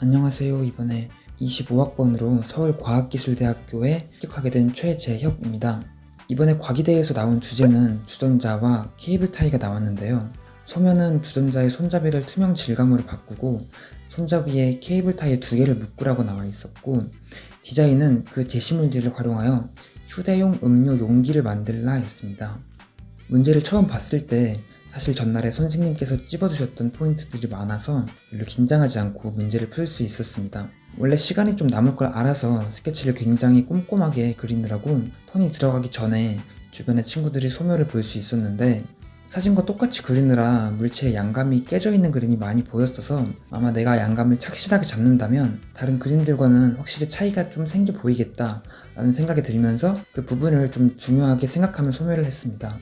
안녕하세요. 이번에 25학번으로 서울과학기술대학교에 합격하게 된 최재혁입니다. 이번에 과기대에서 나온 주제는 주전자와 케이블 타이가 나왔는데요. 소면은 주전자의 손잡이를 투명 질감으로 바꾸고 손잡이에 케이블 타이 두 개를 묶으라고 나와 있었고 디자인은 그 제시물들을 활용하여 휴대용 음료 용기를 만들라 였습니다. 문제를 처음 봤을 때 사실 전날에 선생님께서 찝어주셨던 포인트들이 많아서 별로 긴장하지 않고 문제를 풀 수 있었습니다. 원래 시간이 좀 남을 걸 알아서 스케치를 굉장히 꼼꼼하게 그리느라고 톤이 들어가기 전에 주변의 친구들이 소멸을 볼 수 있었는데 사진과 똑같이 그리느라 물체의 양감이 깨져 있는 그림이 많이 보였어서 아마 내가 양감을 착실하게 잡는다면 다른 그림들과는 확실히 차이가 좀 생겨 보이겠다 라는 생각이 들면서 그 부분을 좀 중요하게 생각하며 소멸을 했습니다.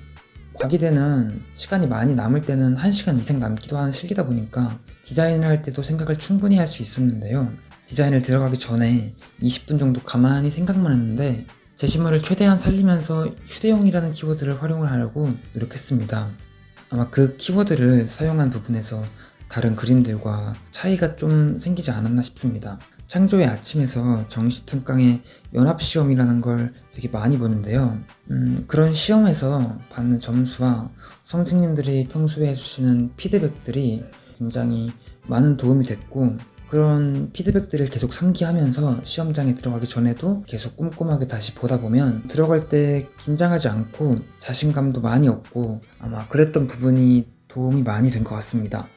과기대는 시간이 많이 남을 때는 1시간 이상 남기도 하는 실기다 보니까 디자인을 할 때도 생각을 충분히 할 수 있었는데요. 디자인을 들어가기 전에 20분 정도 가만히 생각만 했는데 제시물을 최대한 살리면서 휴대용이라는 키워드를 활용을 하려고 노력했습니다. 아마 그 키워드를 사용한 부분에서 다른 그림들과 차이가 좀 생기지 않았나 싶습니다. 창조의 아침에서 정시특강의 연합시험이라는 걸 되게 많이 보는데요. 음, 그런 시험에서 받는 점수와 선생님들이 평소에 해주시는 피드백들이 굉장히 많은 도움이 됐고 그런 피드백들을 계속 상기하면서 시험장에 들어가기 전에도 계속 꼼꼼하게 다시 보다 보면 들어갈 때 긴장하지 않고 자신감도 많이 얻고 아마 그랬던 부분이 도움이 많이 된 것 같습니다.